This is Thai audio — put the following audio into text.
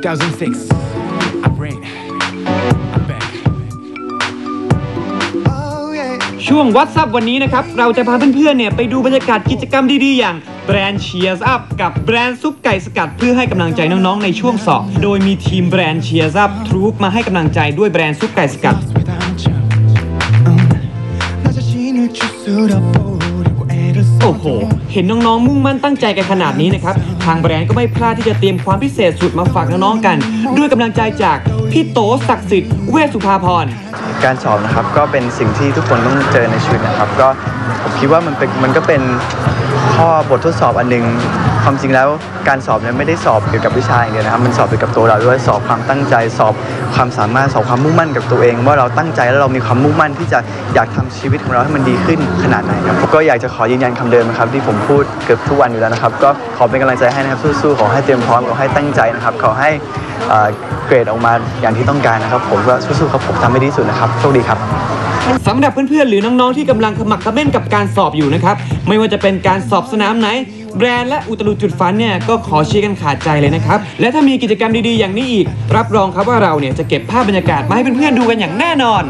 2006. I bring. I'm back. ช่วงวั s ซับวันนี้นะครับ เราจะพาเพื่อนๆเนี่ยไปดูบรรยากาศกิจกรรมดีๆ อย่างแบรนด์ Cheers Up กับแบรนด์ซุปไก่สกัดเพื่อให้กำลังใจน้องๆ ในช่วงสอบ โดยมีทีมแบรนด์ Cheers Up ทรูปมาให้กำลังใจด้วยแบรนด์ซุปไก่สกัด โอ้โห เห็นน้องๆ มุ่งมั่นตั้งใจกันขนาดนี้นะครับ ทางแบรนด์ก็ไม่พลาดที่จะเตรียมความพิเศษสุดมาฝากน้องๆกัน ด้วยกำลังใจจากพี่โตศักดิ์สิทธิ์เวสุภาพร การสอบนะครับก็เป็นสิ่งที่ทุกคนต้องเจอในชีวิตนะครับ ก็ผมคิดว่ามันเป็นมันก็เป็นข้อบททดสอบอันหนึ่งความจริงแล้วการสอบเนี่ยไม่ได้สอบเกี่ยวกับวิชาอย่างเดียวนะครับ มันสอบเกี่ยวกับตัวเราด้วยสอบความตั้งใจสอบความสามารถสอบความมุ่งมั่นกับตัวเอง ว่าเราตั้งใจแล้วเรามีความมุ่งมั่นที่จะอยากทำชีวิตของเราให้มันดีขึ้นขนาดไหนครับก็อยากจะขอยืนยันนคำเดิมนะครับที่ผมพูดเกือบทุกวันอยู่แล้วนะครับ ก็ขอเป็นกำลังใจให้นะครับสู้ๆขอให้เตรียมพร้อมขอให้ตั้งใจนะครับขอให้เกรดออกมาอย่างที่ต้องการนะครับ ผมก็สู้ๆครับผมทำให้ดีที่สุดนะครับโชคดีครับสำหรับเพื่อนๆหรือน้องๆที่กำลังขมักขม้นกับการสอบอยู่นะครับ ไม่ว่าจะเป็นการสอบสนามไหน แบรนด์และอุตลุจุดฟันเนี่ยก็ขอเชียร์กันขาดใจเลยนะครับ และถ้ามีกิจกรรมดีๆอย่างนี้อีก รับรองครับว่าเราเนี่ยจะเก็บภาพบรรยากาศมาให้เพื่อนๆดูกันอย่างแน่นอน